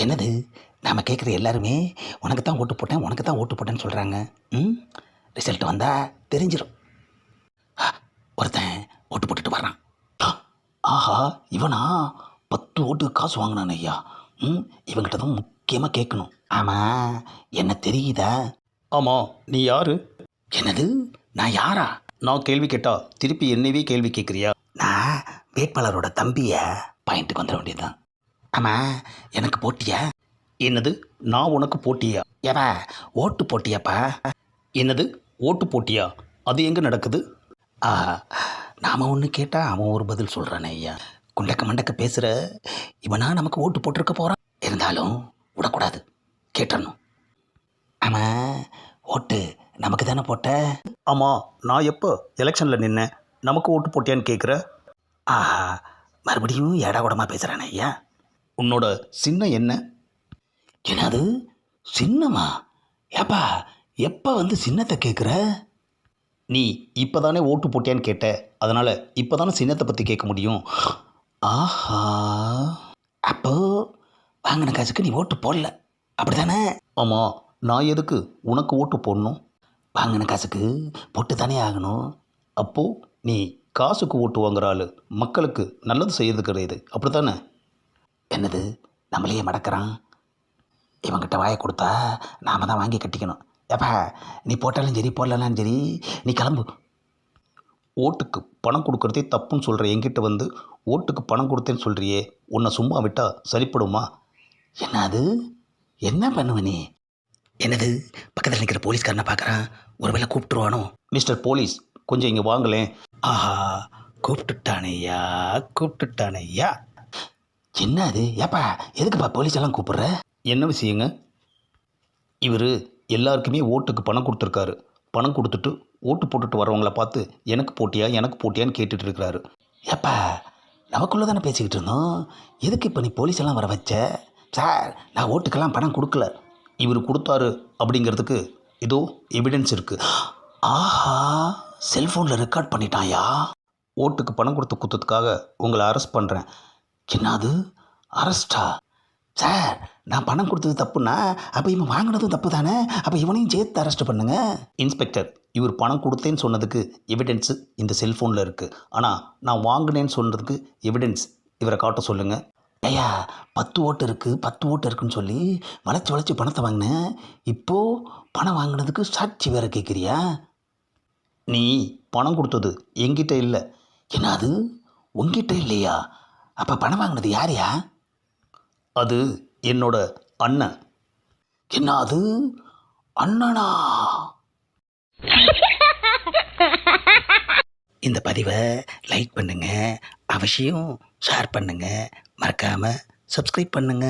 என்னது? நாம் கேட்குற எல்லாருமே உனக்கு தான் ஓட்டு போட்டேன் உனக்கு தான் ஓட்டு போட்டேன்னு சொல்கிறாங்க ம்? ரிசல்ட் வந்தால் தெரிஞ்சிடும் ஒருத்தன் ஓட்டு போட்டுட்டு வர்றான். ஆஹா இவனா? பத்து ஓட்டுக்கு காசு வாங்கினான் ஐயா. ம் இவங்கிட்ட தான் முக்கியமாக கேட்கணும். ஆமாம் என்ன தெரியுதா? ஆமாம் நீ யாரு? என்னது? நான் யாரா? நான் கேள்வி கேட்டா திருப்பி என்னவே கேள்வி கேட்குறியா நான் வேட்பாளரோட தம்பியை? பாயிண்ட்டுக்கு வந்துட வேண்டியதுதான். ஆமாம் எனக்கு போட்டியா? என்னது நான் உனக்கு போட்டியா? ஏவா ஓட்டு போட்டியாப்பா? என்னது ஓட்டு போட்டியா? அது எங்கே நடக்குது? ஆஹா நாம் ஒன்று கேட்டால் அவன் ஒரு பதில் சொல்கிறானே ஐயா. குண்டக்க மண்டக்க பேசுகிற இவனா நமக்கு ஓட்டு போட்டிருக்க போகிறான் இருந்தாலும் விடக்கூடாது கேட்டணும் ஆமாம் ஓட்டு நமக்கு தானே போட்ட? ஆமாம் நான் எப்போ எலெக்ஷனில் நின்னேன்? நமக்கு ஓட்டு போட்டியான்னு கேட்குற ஆஹா மறுபடியும் ஏடா கூடமா பேசுகிறானே ஐயா. உன்னோட சின்ன என்ன என்னது? சின்னமா? ஏப்பா எப்போ வந்து சின்னத்தை கேட்குற நீ இப்போ தானே ஓட்டு போட்டியான்னு கேட்ட. அதனால் இப்போ தானே சின்னத்தை பற்றி கேட்க முடியும். ஆஹா. அப்போ வாங்கின காசுக்கு நீ ஓட்டு போடல. அப்படி தானே ஆமாம் நான் எதுக்கு உனக்கு ஓட்டு போடணும்? வாங்கின காசுக்கு போட்டு தானே ஆகணும். அப்போது நீ காசுக்கு ஓட்டு வாங்குற ஆள். மக்களுக்கு நல்லது செய்யறது கிடையாது. அப்படி தானே என்னது? நம்மளையே மடக்கிறான்? இவங்கிட்ட வாயை கொடுத்தா நாம தான் வாங்கி கட்டிக்கணும். எப்பா நீ போட்டாலும் சரி போடலனாலும் சரி நீ கிளம்பு. ஓட்டுக்கு பணம் கொடுக்குறதே தப்புன்னு சொல்கிற என்கிட்ட வந்து ஓட்டுக்கு பணம் கொடுத்தேன்னு சொல்கிறியே உன்னை சும்மா விட்டால் சரிப்படுமா? என்னது? என்ன பண்ணுவ நீ? என்னது? பக்கத்தில் நிற்கிற போலீஸ்காரனை பார்க்குறான் ஒருவேளை கூப்பிட்டுருவானோ? மிஸ்டர் போலீஸ் கொஞ்சம் இங்கே வாங்களேன். ஆஹா கூப்பிட்டுட்டானையா கூப்பிட்டுட்டானையா என்ன அது ஏப்பா எதுக்குப்பா போலீஸ் எல்லாம் கூப்பிடுற? என்ன விஷயங்க? இவர் எல்லாருக்குமே ஓட்டுக்கு பணம் கொடுத்துருக்காரு. பணம் கொடுத்துட்டு ஓட்டு போட்டுட்டு வரவங்கள பார்த்து எனக்கு போட்டியா? எனக்கு போட்டியான்னு கேட்டுட்டு இருக்கிறாரு. ஏப்பா நமக்குள்ளே தானே பேசிக்கிட்டு இருந்தோம். எதுக்கு இப்போ நீ போலீஸ் எல்லாம் வர வச்ச? சார் நான் ஓட்டுக்கெல்லாம் பணம் கொடுக்கல. இவர் கொடுத்தாரு அப்படிங்கிறதுக்கு இதோ எவிடன்ஸ் இருக்குது ஆஹா செல்ஃபோனில் ரெக்கார்ட் பண்ணிட்டாயா? ஓட்டுக்கு பணம் கொடுத்து குத்தத்துக்காக உங்களை அரெஸ்ட் பண்ணுறேன் என்னது? அரஸ்டா? சார் நான் பணம் கொடுத்தது தப்புன்னா அப்போ இவன் வாங்கினதும் தப்பு தானே அப்போ இவனையும் சேர்த்து அரெஸ்ட் பண்ணுங்க. இன்ஸ்பெக்டர் இவர் பணம் கொடுத்தேன்னு சொன்னதுக்கு எவிடென்ஸு இந்த செல்ஃபோனில் இருக்குது ஆனால் நான் வாங்கினேன்னு சொன்னதுக்கு எவிடென்ஸ் இவரை காட்ட சொல்லுங்கள் ஐயா பத்து ஓட்டு இருக்குது பத்து ஓட்டு இருக்குன்னு சொல்லி வளைச்சி வளைச்சி பணத்தை வாங்கினேன் இப்போது பணம் வாங்கினதுக்கு சாட்சி வேறு கேட்குறியா நீ பணம் கொடுத்தது எங்கிட்ட இல்லை. என்னது? உங்ககிட்ட இல்லையா? அப்போ பணம் வாங்கினது யாரையா? அது என்னோட அண்ணன். என்ன அது? அண்ணனா? இந்த பதிவை லைக் பண்ணுங்க அவசியம் ஷேர் பண்ணுங்க மறக்காம சப்ஸ்கிரைப் பண்ணுங்க.